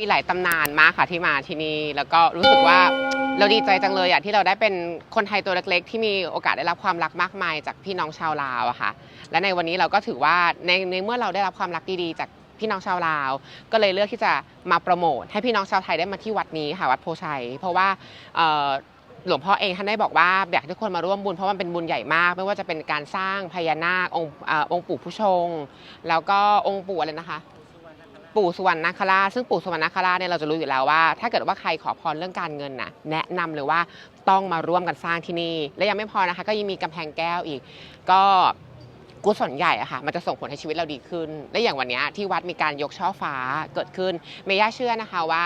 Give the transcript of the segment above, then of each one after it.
มีหลายตำนานมากค่ะที่มาที่นี่แล้วก็รู้สึกว่าเราดีใจจังเลยอะที่เราได้เป็นคนไทยตัวเล็ก ๆ ที่มีโอกาสได้รับความรักมากมาย จากพี่น้องชาวลาวอะค่ะ และในวันนี้เราก็ถือว่าในในเมื่อเราได้รับความรักดีๆ จากพี่น้องชาวลาว ก็เลยเลือกที่จะมาโปรโมทให้พี่น้องชาวไทยได้มาที่วัดนี้ค่ะวัดโพชัย เพราะว่าหลวงพ่อเองท่านได้บอกว่าอยากให้ทุกคนมาร่วมบุญเพราะมันเป็นบุญใหญ่มาก ไม่ว่าจะเป็นการสร้างพญานาคองค์เอ่อองค์ปู่ผู้ชง แล้วก็องค์ปู่อะไรนะคะ ปู่สุวรรณนาคราชซึ่งปู่สุวรรณนาคราชเนี่ยเราจะรู้อยู่แล้วว่า ถ้าเกิดว่าใครขอพรเรื่องการเงินนะแนะนำเลยว่าต้องมาร่วมกันสร้างที่นี่ และยังไม่พอนะคะ ก็ยังมีกำแพงแก้วอีก ก็กุศลใหญ่อะค่ะมันจะส่งผลให้ชีวิตเราดีขึ้น และอย่างวันนี้ที่วัดมีการยกช่อฟ้าเกิดขึ้นเมย่าเชื่อนะคะว่า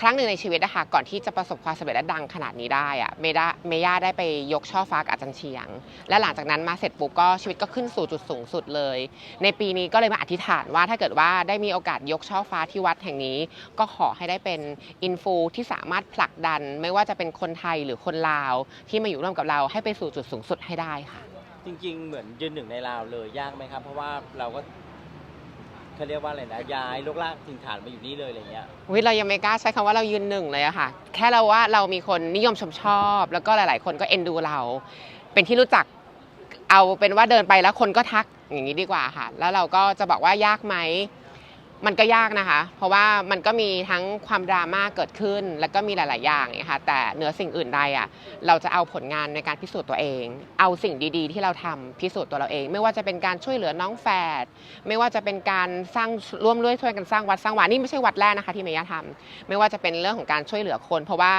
ครั้งหนึ่งในชีวิตนะคะก่อนที่จะประสบความสำเร็จและดังขนาดนี้ได้อะเมย่าเมย่าได้ไปยกช่อฟ้ากับอาจารย์เชียง และหลังจากนั้นมาเสร็จปุ๊บก็ชีวิตก็ขึ้นสู่จุดสูงสุดเลย ในปีนี้ก็เลยมาอธิษฐานว่าถ้าเกิดว่าได้มีโอกาสยกช่อฟ้าที่วัดแห่งนี้ ก็ขอให้ได้เป็นอินฟูที่สามารถผลักดัน ไม่ว่าจะเป็นคนไทยหรือคนลาว ที่มาอยู่ร่วมกับเราให้ไปสู่จุดสูงสุดให้ได้ค่ะ จริง ๆ เหมือนยืนหนึ่งในลาวเลยยากไหมครับ เพราะว่าเราก็ เขาเรียกว่าอะไรนะย้ายลูกลากถิ่นฐานมาอยู่นี่เลยอะไรเงี้ย วิเรายังไม่กล้าใช้คำว่าเรายืนหนึ่งเลยอะค่ะ แค่เราว่าเรามีคนนิยมชมชอบ แล้วก็หลาย ๆ คนก็เอ็นดูเรา เป็นที่รู้จักเอาเป็นว่าเดินไปแล้วคนก็ทักอย่างนี้ดีกว่าค่ะ แล้วเราก็จะบอกว่ายากไหม มันก็ยากนะคะ เพราะว่ามันก็มีทั้งความดราม่าเกิดขึ้น แล้วก็มีหลาย ๆ อย่างเนี่ยค่ะ แต่เหนือสิ่งอื่นใดอะ เราจะเอาผลงานในการพิสูจน์ตัวเอง เอาสิ่งดี ๆ ที่เราทำพิสูจน์ตัวเราเอง ไม่ว่าจะเป็นการช่วยเหลือน้องแฝด ไม่ว่าจะเป็นการสร้างร่วมด้วยช่วยกันสร้างวัดสร้างวานี่ไม่ใช่วัดแรกนะคะที่เมย่าทำไม่ว่าจะเป็นเรื่องของการช่วยเหลือคน เพราะว่า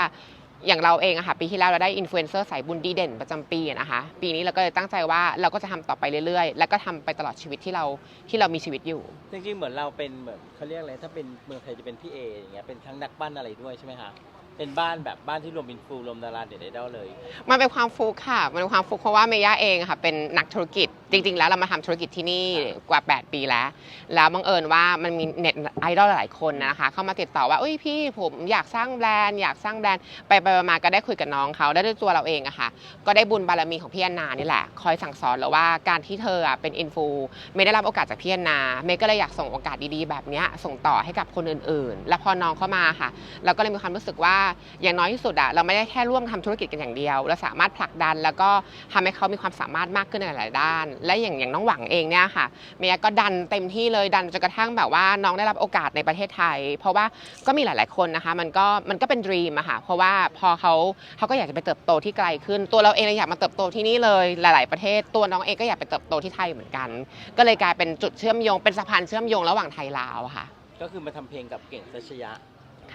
อย่างเราเองอะค่ะปีที่แล้วเราได้อินฟลูเอนเซอร์สายบุญดีเด่นประจำปีอะนะคะปีนี้เราก็เลยตั้งใจว่าเราก็จะทำต่อไปเรื่อยๆ แล้วก็ทำไปตลอดชีวิตที่เราที่เรามีชีวิตอยู่ จริงๆ เหมือนเราเป็นเหมือนเขาเรียกอะไรถ้าเป็นเมืองไทยจะเป็นพี่เออย่างเงี้ยเป็นทั้งนักปั้นอะไรด้วยใช่ไหมคะเป็นบ้านแบบบ้านที่รวมอินฟูรวมดาราเด็ดไอดอลเลย มันเป็นความฟุกค่ะ มันเป็นความฟุกเพราะว่าเมย่าเองอะค่ะเป็นนักธุรกิจจริง ๆ แล้วเรามาทำธุรกิจที่นี่กว่า 8 ปีแล้ว แล้วบังเอิญว่ามันมีเน็ตไอดอลหลายคนนะคะเข้ามาติดต่อว่าเอ้ยพี่ผมอยากสร้างแบรนด์อยากสร้างแบรนด์ไปไปมาๆก็ได้คุยกับน้องเขาได้ด้วยตัวเราเองอะค่ะ ก็ได้บุญบารมีของพี่แอนนานี่แหละ คอยสั่งสอนเราว่าการที่เธออะเป็นอินฟูเมย์ได้รับโอกาสจากพี่แอนนาเมย์ก็เลยอยากส่งโอกาสดีๆ แบบเนี้ยส่งต่อให้กับคนอื่นๆ แล้วพอน้องเข้ามาค่ะ เราก็เลยมีความรู้สึกว่าอย่างน้อยที่สุดอะเราไม่ได้แค่ร่วมทำธุรกิจกันอย่างเดียว เราสามารถผลักดันแล้วก็ทำให้เขามีความสามารถมากขึ้นในหลายๆด้านและอย่างอย่างน้องหวังเองเนี่ยค่ะเมียก็ดันเต็มที่เลยดันจนกระทั่งแบบว่าน้องได้รับโอกาสในประเทศไทย เพราะว่าก็มีหลาย ๆคนนะคะ มันก็มันก็เป็นดรีมอะค่ะเพราะว่าพอเขาเขาก็อยากจะไปเติบโตที่ไกลขึ้น ตัวเราเองเราอยากมาเติบโตที่นี่เลยหลาย ๆ ประเทศตัวน้องเองก็อยากไปเติบโตที่ไทยเหมือนกัน ก็เลยกลายเป็นจุดเชื่อมโยงเป็นสะพานเชื่อมโยงระหว่างไทยลาวอะค่ะ ก็คือมาทำเพลงกับเก่งทัชยะ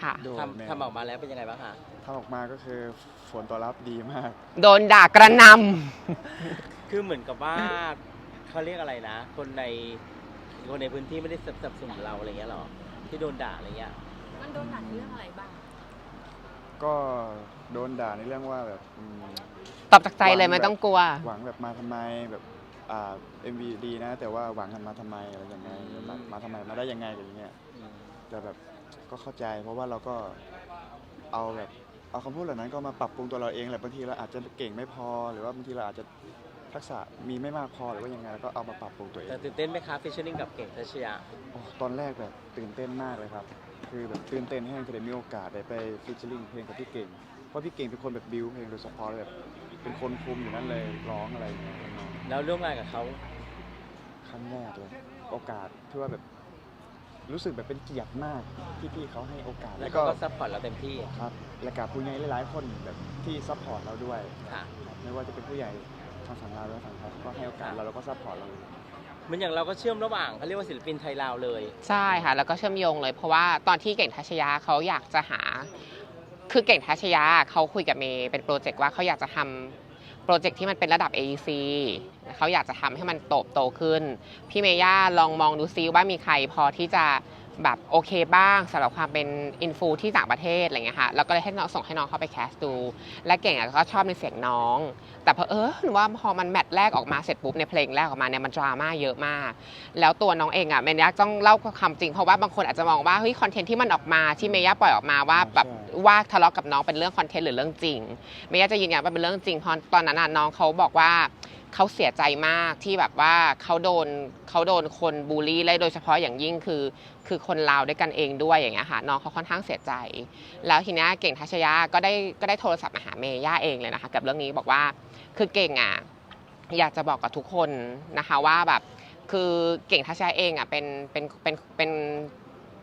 ค่ะ โดนแน่ทำทำออกมาแล้วเป็นยังไงบ้างคะทำออกมาก็คือผลตอบรับดีมาก โดนด่ากระหนำ คือเหมือนกับว่าเขาเรียกอะไรนะ คนในคนในพื้นที่ไม่ได้สนับสนุนเราอะไรเงี้ยหรอที่โดนด่าอะไรเงี้ย มันโดนด่าในเรื่องอะไรบ้าง ก็โดนด่าในเรื่องว่าแบบอืมตอบจากใจเลยไม่ต้องกลัว หวังแบบมาทำไมแบบอ่าเอ็มวีดีนะ แต่ว่าหวังกันมาทำไมอะไรยังไงอืม มามาทำไมมาได้ยังไงอะไรอย่างเงี้ยอืมแต่แบบก็เข้าใจ เพราะว่าเราก็เอาแบบเอาคำพูดเหล่านั้นก็มาปรับปรุงตัวเราเองแหละบางทีเราอาจจะเก่งไม่พอหรือว่าบางทีเราอาจจะ ทักษะมีไม่มากพอหรือว่ายังไงแล้วก็เอามาปรับปรุงตัวเองแต่ตื่นเต้นไหมคะฟิชเชอร์ลิงกับเก่งทัชยะโอ้ตอนแรกแบบตื่นเต้นมากเลยครับ คือแบบตื่นเต้นให้จะได้มีโอกาสได้ไปฟีเจอริ่งเพลงกับพี่เก่งเพราะพี่เก่งเป็นคนแบบบิวเพลงโดยเฉพาะเลยแบบเป็นคนคุมอยู่นั่นเลยร้องอะไรอย่างเงี้ยแล้วร่วมงานกับเขาครั้งแรกเลยโอกาสที่ว่าแบบรู้สึกแบบเป็นเกียรติมากที่พี่เขาให้โอกาส แล้แล้ววก็ก็ซัพพอร์ตเราเต็มที่ครับและกับผู้ใหญ่หลายๆคนแบบที่ซัพพอร์ตเราด้วยค่ะครับไม่ว่าจะเป็นผู้ใหญ่ ทางฝั่งลาวหรือฝั่งไทยก็ให้โอกาสเราแล้วก็ซัพพอร์ตเราเหมันอย่างเราก็เชื่อมระหว่างเขาเรียกว่าศิลปินไทยลาวเลย ใช่ค่ะ แล้วก็เชื่อมโยงเลยเพราะว่าตอนที่เก่งทัชยาเขาอยากจะหา คือเก่งทัชยาเขาคุยกับเมย์เป็นโปรเจกต์ว่าเขาอยากจะทำโปรเจกต์ที่มันเป็นระดับ AEC เขาอยากจะทำให้มันโตบโตขึ้น พี่เมย่าลองมองดูซิว่ามีใครพอที่จะ แบบโอเคบ้างสำหรับความเป็นอินฟูที่ต่างประเทศอะไรเงี้ยค่ะแล้วก็เลยให้น้องส่งให้น้องเข้าไปแคสดู และเก่งอะก็ชอบในเสียงน้อง แต่พอเออว่าพอมันแมทแรกออกมาเสร็จปุ๊บในเพลงแรกออกมาเนี่ยมันดราม่าเยอะมาก แล้วตัวน้องเองอะเมย่าต้องเล่าความจริงเพราะว่าบางคนอาจจะมองว่าเฮ้ยคอนเทนต์ที่มันออกมาที่เมย่าปล่อยออกมาว่าแบบ ว่าทะเลาะกับน้องเป็นเรื่องคอนเทนต์หรือเรื่องจริงเมย่าจะยืนยันว่าเป็นเรื่องจริงเพราะตอนนั้นน่ะน้องเขาบอกว่าเขาเสียใจมากที่แบบว่าเขาโดนเขาโดนคนบูลลี่และโดยเฉพาะอย่างยิ่งคือคือคนลาวด้วยกันเองด้วยอย่างเงี้ยค่ะน้องเขาค่อนข้างเสียใจ แล้วทีเนี้ยเก่งทัชยะก็ได้ก็ได้โทรศัพท์มาหาเมย่าเองเลยนะคะกับเรื่องนี้บอกว่าคือเก่งอะอยากจะบอกกับทุกคนนะคะว่าแบบคือเก่งทัชยะเองอะเป็นเป็นเป็นเป็น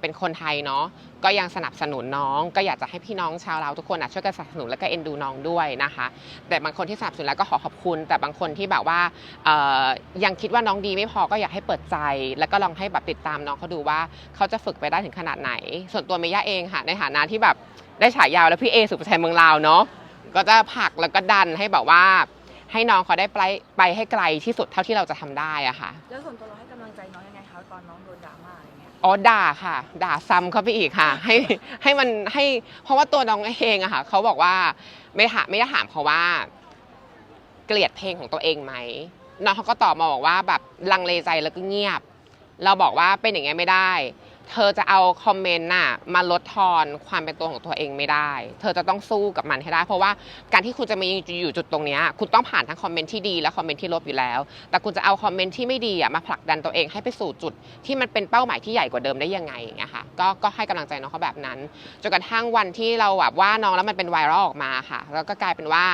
เป็นคนไทยเนาะก็ยังสนับสนุนน้อง ก็อยากจะให้พี่น้องชาวลาวทุกคนอะช่วยกันสนับสนุนและก็เอ็นดูน้องด้วยนะคะ แต่บางคนที่สนับสนุนแล้วก็ขอขอบคุณ แต่บางคนที่แบบว่ายังคิดว่าน้องดีไม่พอก็อยากให้เปิดใจ แล้วก็ลองให้แบบติดตามน้องเขาดูว่าเขาจะฝึกไปได้ถึงขนาดไหน ส่วนตัวเมย่าเองค่ะในฐานะที่แบบได้ฉายาแล้วพี่เอสุภชัยเมืองลาวเนาะก็จะผลักแล้วก็ดันให้แบบว่าให้น้องเขาได้ไปไปให้ไกลที่สุดเท่าที่เราจะทำได้อะค่ะ แล้วส่วนตัวเราให้กำลังใจน้องยังไงคะตอนน้องโดน อะไรเงี้ยอ๋อด่าค่ะ ด่าซ้ำเข้าไปอีกค่ะ ให้ให้มันให้เพราะว่าตัวน้องเองอะค่ะเขาบอกว่าไม่ถามไม่ได้ถามเขาว่า เกลียดเพลงของตัวเองไหมน้องเขาก็ตอบมาบอกว่าแบบลังเลใจแล้วก็เงียบ เราบอกว่าเป็นอย่างงี้ไม่ได้ เธอจะเอาคอมเมนต์น่ะมาลดทอนความเป็นตัวของตัวเองไม่ได้ เธอจะต้องสู้กับมันให้ได้ เพราะว่าการที่คุณจะมาอยู่จุดตรงนี้คุณต้องผ่านทั้งคอมเมนต์ที่ดีและคอมเมนต์ที่ลบอยู่แล้ว แต่คุณจะเอาคอมเมนต์ที่ไม่ดีอะมาผลักดันตัวเองให้ไปสู่จุด ที่มันเป็นเป้าหมายที่ใหญ่กว่าเดิมได้ยังไงอย่างเงี้ยค่ะก็ก็ให้กำลังใจน้องเขาแบบนั้นจนกระทั่งวันที่เราแบบว่าน้องแล้วมันเป็นไวรัลออกมาค่ะ แล้วก็กลายเป็นว่า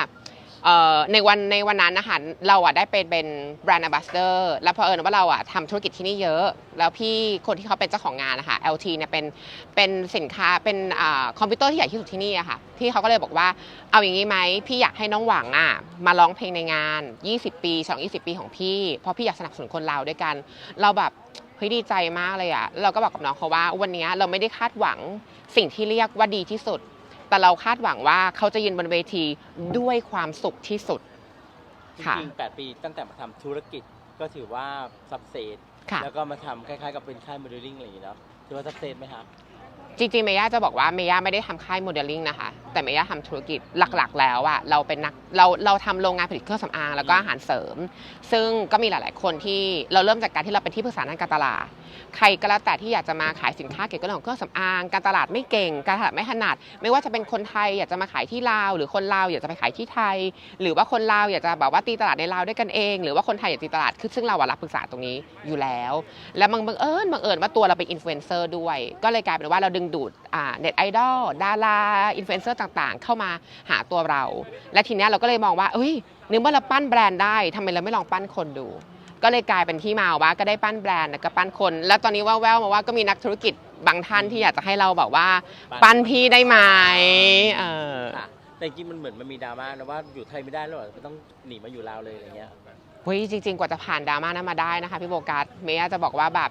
ในวันในวันนั้นนะคะเราอะได้เป็นเป็นแบรนด์ a m b a s s a d o r แล้วเพอเอิญว่าเราอะทำธุรกิจที่นี่เยอะ แล้วพี่คนที่เขาเป็นเจ้าของงานนะคะ LT เนี่ยเป็นเป็นสินค้าเป็นอคอมพิวเตอร์ที่ใหญ่ที่สุดที่นี่อะค่ะพี่เขาก็เลยบอกว่าเอาอย่างนี้ไหมพี่อยากให้น้องหวังอะมาร้องเพลงในงาน 20 ปีฉลอง20ปีของพี่เพราะพี่อยากสนับสนุนคนลาด้วยกัน เราแบบเฮ้ยดีใจมากเลยอะเราก็บอกกับน้องเขาว่า วันนี้เราไม่ได้คาดหวังสิ่งที่เรียกว่าดีที่สุด แต่เราคาดหวังว่าเขาจะยืนบนเวทีด้วยความสุขที่สุด จค่ะริงๆ8ปีตั้งแต่มาทำธุรกิจก็ถือว่าสับเซตค่ะ แล้วก็มาทำคล้ายๆกับเป็นค่ายโมเดลลิ่งอะไรอย่างเงี้ยเนาะถือว่าสับเซตไหมครับจริงๆเมย่าจะบอกว่าเมย่าไม่ได้ทำค่ายโมเดลลิ่งนะคะ แต่เมย่าทำธุรกิจหลักๆ แล้วอะเราเป็นนักเราเราทำโรงงานผลิตเครื่องสำอางแล้วก็อาหารเสริม ซึ่งก็มีหลาย ๆ คนที่เราเริ่มจากการที่เราเป็นที่ปรึกษาด้านการตลาด ใครก็แล้วแต่ที่อยากจะมาขายสินค้าเกี่ยวกับเรื่องของเครื่องสำอางการตลาดไม่เก่ง การตลาดไม่ถนัด ไม่ว่าจะเป็นคนไทยอยากจะมาขายที่ลาว หรือคนลาวอยากจะไปขายที่ไทย หรือว่าคนลาวอยากจะแบบว่าตีตลาดในลาวด้วยกันเอง หรือว่าคนไทยอยากตีตลาดคือซึ่งเราอะรับปรึกษาตรงนี้อยู่แล้ว แล้วบังเอิญบังเอิญว่าตัวเราเป็นอินฟลูเอนเซอร์ด้วย ก็เลยกลายเป็นว่าเราดึงดูดเน็ตไอดอลดาราอินฟลูเอนเซอร์ต่างๆ เข้ามาหาตัวเรา และทีนี้เราก็เลยมองว่า เอ้ยนึกว่าเราปั้นแบรนด์ได้ทำไมเราไม่ลองปั้นคนดู ก็เลยกลายเป็นที่มาว่าก็ได้ปั้นแบรนด์แล้วก็ปั้นคน แล้วตอนนี้ว่าแววมาว่าก็มีนักธุรกิจบางท่านที่อยากจะให้เราแบบว่า ปั้นพี่ได้ไหมเออแต่จริงมันเหมือนมันมีดราม่านะว่าอยู่ไทยไม่ได้แล้วไม่ต้องหนีมาอยู่ลาวเลยอะไรเงี้ยเฮ้ยจริง ๆ กว่าจะผ่านดราม่านั้นมาได้นะคะพี่โบกัสเมย่าจะบอกว่าแบบ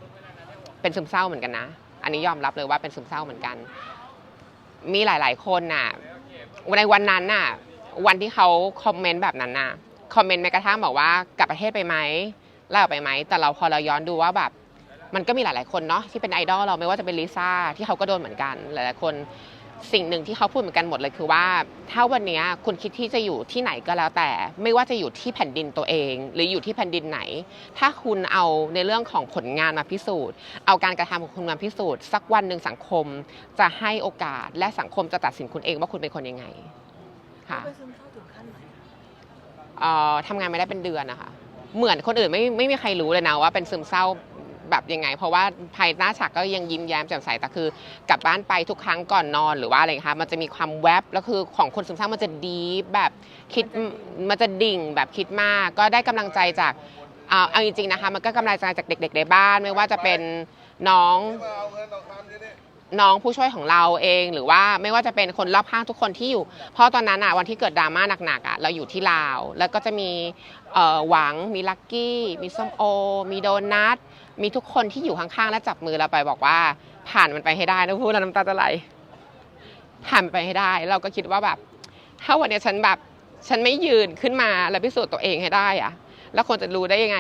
เป็นซึมเศร้าเหมือนกันนะ อันนี้ยอมรับเลยว่าเป็นซึมเศร้าเหมือนกัน มีหลาย ๆ คนน่ะในวันนั้นน่ะ วันที่เขาคอมเมนต์แบบนั้นน่ะ คอมเมนต์แม้กระทั่งบอกว่ากลับประเทศไปไหมเล่ออกไปไหม แต่เราพอเราย้อนดูว่าแบบ มันก็มีหลาย ๆ คนเนาะที่เป็นไอดอลเราไม่ว่าจะเป็นลิซ่าที่เขาก็โดนเหมือนกัน หลาย ๆ คน สิ่งหนึ่งที่เขาพูดเหมือนกันหมดเลยคือว่า ถ้าวันนี้คุณคิดที่จะอยู่ที่ไหนก็แล้วแต่ ไม่ว่าจะอยู่ที่แผ่นดินตัวเอง หรืออยู่ที่แผ่นดินไหน ถ้าคุณเอาในเรื่องของผลงานมาพิสูจน์ เอาการกระทำของคุณมาพิสูจน์ สักวันหนึ่งสังคมจะให้โอกาสและสังคมจะตัดสินคุณเองว่าคุณเป็นคนยังไงค่ะไปซึมเศร้าถึงขั้นไหนอะเอ่อทำงานไม่ได้เป็นเดือนนะคะเหมือนคนอื่นไม่ไม่มีใครรู้เลยนะว่าเป็นซึมเศร้า แบบยังไง เพราะว่าภายหน้าฉากก็ยังยิ้มแย้มแจ่มใสแต่คือกลับบ้านไปทุกครั้งก่อนนอนหรือว่าอะไรคะมันจะมีความแวบแล้วคือของคนซึมเศร้ามันจะดีแบบคิดมันจะดิ่งแบบคิดมาก ก็ได้กำลังใจจากเอาเอาจริงๆนะคะมันก็กำลังใจจากเด็ก ๆ ในบ้านไม่ว่าจะเป็นน้องน้องผู้ช่วยของเราเองหรือว่าไม่ว่าจะเป็นคนรอบข้างทุกคนที่อยู่ เพราะตอนนั้นอะวันที่เกิดดราม่าหนักๆอะเราอยู่ที่ลาว แล้วก็จะมีเอ่อหวังมีลักกี้ มีส้มโอ มีโดนัท มีทุกคนที่อยู่ข้างๆ และจับมือเราไปบอกว่า ผ่านมันไปให้ได้นะพูดแล้วน้ำตาจะไหลผ่านมันไปให้ได้ เราก็คิดว่าแบบ ถ้าวันนี้ฉันแบบฉันไม่ยืนขึ้นมาและพิสูจน์ตัวเองให้ได้อะแล้วคนจะรู้ได้ยังไง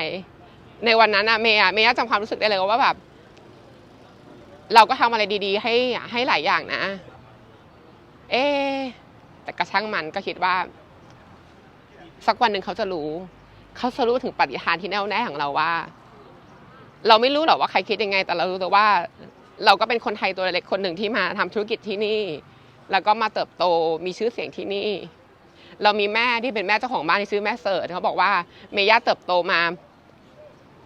ในวันนั้นอะเมย์อะเมย์จำความรู้สึกได้เลยว่าแบบ เราก็ทำอะไรดี ๆ ให้ให้หลายอย่างนะ เอ๊แต่กระช่างมันก็คิดว่า สักวันหนึ่งเขาจะรู้ เขาจะรู้ถึงปฏิหารที่แน่วแน่ของเราว่า เราไม่รู้หรอกว่าใครคิดยังไง แต่เรารู้แต่ว่าเราก็เป็นคนไทยตัวเล็กคนหนึ่งที่มาทำธุรกิจที่นี่ แล้วก็มาเติบโตมีชื่อเสียงที่นี่ เรามีแม่ที่เป็นแม่เจ้าของบ้านที่ชื่อแม่เสิร์ชเขาบอกว่าเมย่าเติบโตมา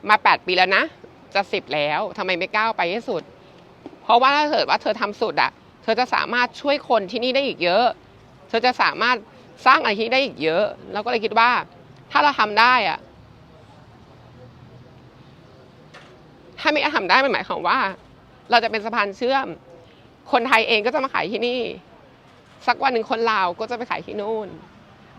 มาแปดปีแล้วนะ จะสิบแล้วทำไมไม่ก้าวไปให้สุด เพราะว่าถ้าเกิดว่าเธอทำสุดอะเธอจะสามารถช่วยคนที่นี่ได้อีกเยอะ เธอจะสามารถสร้างอะไรที่ได้อีกเยอะเราก็เลยคิดว่า ถ้าเราทำได้อะ ถ้าไม่ทำได้มันหมายความว่า เราจะเป็นสะพานเชื่อม คนไทยเองก็จะมาขายที่นี่ สักวันหนึ่งคนลาวก็จะไปขายที่นู่น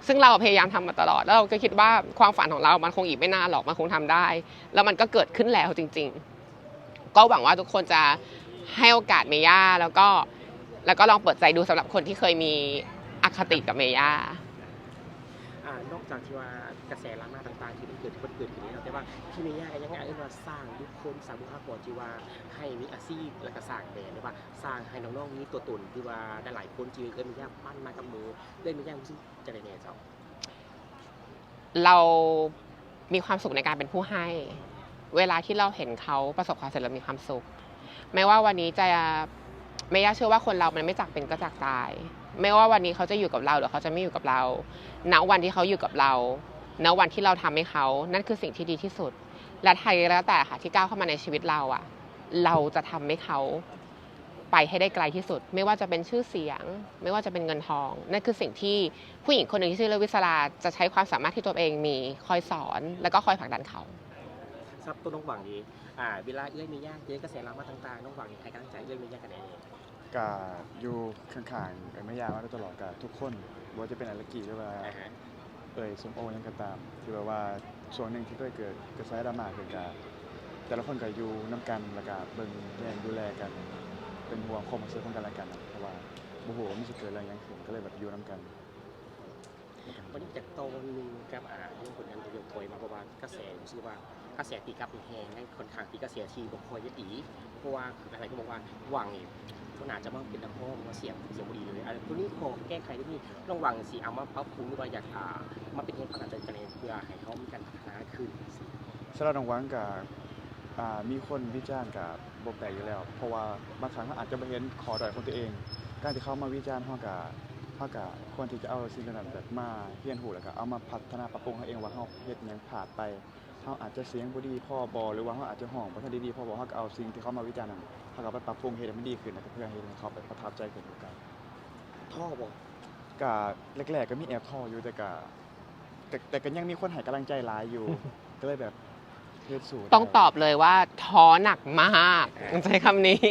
ซึ่งเราพยายามทำมาตลอด แล้วเราก็คิดว่าความฝันของเรามันคงอีกไม่นานหรอกมันคงทำได้ แล้วมันก็เกิดขึ้นแล้วจริง ๆ ก็หวังว่าทุกคนจะให้โอกาสเมย่าแล้วก็แล้วก็ลองเปิดใจดูสำหรับคนที่เคยมีอคติกับเมย่าานอกจากที่ว่ากระแสดราม่าต่างๆ ที่มันเกิดที่มันเกิดขึ้นนี้แล้วแต่ว่าที่มีญาก็ยังไงเอิ้นว่าสร้างบุคคลสร้างบุคลากรที่ว่าให้มีอาชีพและก็สร้างแบรนด์หรือว่าสร้างให้น้องๆมีตัวตนที่ว่าได้หลายคนที่เอิ้นมีญาติปั้นมากับมือเล่นมีญาติซึ่งจะได้แน่เจ้าเรามีความสุขในการเป็นผู้ให้ เวลาที่เราเห็นเขาประสบความสำเร็จเรามีความสุข ไม่ว่าวันนี้จะไม่ยากเชื่อว่าคนเรามันไม่จากเป็นก็จากตาย ไม่ว่าวันนี้เขาจะอยู่กับเราหรือเขาจะไม่อยู่กับเรา ณ วันที่เขาอยู่กับเรา ณ วันที่เราทำให้เขา นั่นคือสิ่งที่ดีที่สุด และใครก็แล้วแต่ค่ะที่ก้าวเข้ามาในชีวิตเราอะเราจะทำให้เขาไปให้ได้ไกลที่สุด ไม่ว่าจะเป็นชื่อเสียง ไม่ว่าจะเป็นเงินทอง นั่นคือสิ่งที่ผู้หญิงคนหนึ่งที่ชื่อเลวิสลาจะใช้ความสามารถที่ตัวเองมีคอยสอน แล้วก็คอยผลักดันเขาสำหรับตัวน้องหวังดีอ่าเวลาเอื้อยมีญาติเจอกระแสดรามาต่างๆน้องหวังให้กำลังใจเอื้อยมีญาติกันแน่ กาอยู่ข้างๆกันไม่ยากมาโดยตลอดกับทุกคนบ่ว่าจะเป็นอารากีหรือว่าอ่าฮะเอ่ยสมโอยังก็ตาม ที่แบบว่าช่วงหนึ่งที่เคยเกิดกระแสดราม่าเกิดกาแต่ละคนก็อยู่น้ำกันแล้วก็เบิ่งแย่งดูแลกัน เป็นห่วงความรู้สึกของกันและกันนะเพราะว่าบ่ฮู้ว่ามันสิเกิดอะไรหยังขึ้นก็เลยแบบอยู่น้ำกัน วันนี้จากโตวันหนึงกับอ่าเรื่องผลงานที่ยกถอยมาเพราะว่ากระแสรู้สึกว่า กระแสตีกลับปีแหงให้ค่อนข้างที่กระแสทีบ่ค่อยจะดีเพราะว่าอะไรก็บอกว่าหวังนี่มันาจจะมาเป็นนักร้องมาเสียงเสียงบ่ดีเลยอันตัวนี้ขอแก้ไขได้นี่น้องหวังสิเอามาปรับปรุงหรือว่าอยากอ่ามาเป็นเหตุผลอาจจะคะแนนเพื่อให้เขามีการพัฒนาขึ้นสำหรับน้องหวังกับมีคนวิจารณ์กับบ่แปลกอยู่แล้ว เพราะว่าบางครั้งเขาอาจจะบ่เห็นขอดอยของตัวเอง การที่เขามาวิจารณ์เฮากับเฮากับควรที่จะเอาสิ่งนั้นแบบมาเรียนรู้แล้วก็เอามาพัฒนาปรับปรุงเฮาเองว่าเฮาเฮ็ดหยังพลาดไป เฮาอาจจะเสียงบ่ดีพอบ่หรือว่าเฮาอาจจะห้องบ่ทันได้ดีพอบ่เฮาก็เอาสิ่งที่เขามาวิจารณ์นั้นเฮาก็ไปปรับปรุงเฮ็ดให้มันดีขึ้นแล้วก็เพื่อให้เขาไปประทับใจขึ้นกันท่อบอกก็แรกๆก็มีแอบท้ออยู่แต่ก็แต่แต่ก็ยังมีคนให้กำลังใจหลายอยู่ ก็เลยแบบเฮ็ดสู้ได้ต้องตอบเลยว่าท้อหนักมากใช้คำนี้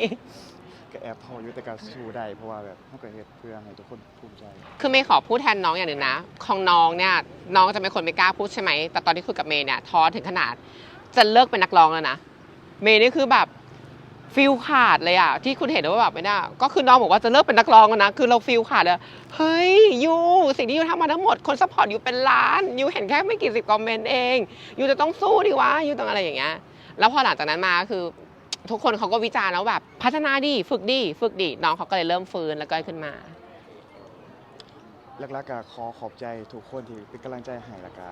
ก็แอบท้ออยู่แต่ก็สู้ได้เพราะว่าแบบเฮาก็เฮ็ดเพื่อให้ทุกคนภูมิใจ คือเมย์ขอพูดแทนน้องอย่างหนึ่งนะ ของน้องเนี่ยน้องจะเป็นคนไม่กล้าพูดใช่ไหม แต่ตอนที่คุยกับเมย์เนี่ยท้อถึงขนาดจะเลิกเป็นนักร้องแล้วนะ เมย์นี่คือแบบฟิลขาดเลยอะที่คุณเห็นว่าแบบไม่น่าก็คือน้องบอกว่าจะเลิกเป็นนักร้องแล้วนะ คือเราฟิลขาดเลยเฮ้ยยูสิ่งที่ยูทำมาทั้งหมดคนซัพพอร์ตยูเป็นล้านยูเห็นแค่ไม่กี่สิบคอมเมนต์เองยูจะต้องสู้ดิวะยูต้องอะไรอย่างเงี้ยแล้วพอหลังจากนั้นมาคือ ทุกคนเขาก็วิจารณ์แล้วแบบพัฒนาดีฝึกดีฝึกดีน้องเขาก็เลยเริ่มฟื้นแล้วก็ขึ้นมาหลักๆก็ขอขอบใจทุกคนที่เป็นกำลังใจให้และก็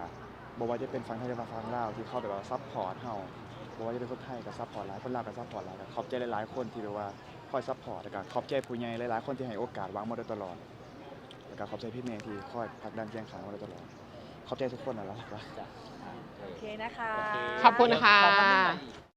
บ่ว่าจะเป็นฝั่งไทยหรือว่าฝั่งลาวที่เขาแบบว่าซัพพอร์ตเฮาบ่ว่าจะเป็นคนไทยก็ซัพพอร์ตหลายคนลาวก็ซัพพอร์ตหลายก็ขอบใจหลายๆคนที่แบบว่าคอยซัพพอร์ตแล้วก็ขอบใจผู้ใหญ่หลายๆคนที่ให้โอกาสวางมาโดยตลอดแล้วก็ขอบใจพี่เมย์ที่คอยผลักดันแข่งขันมาโดยตลอดขอบใจทุกคนนะแล้วก็โอเคนะคะขอบคุณค่ะขอบคุณค่ะ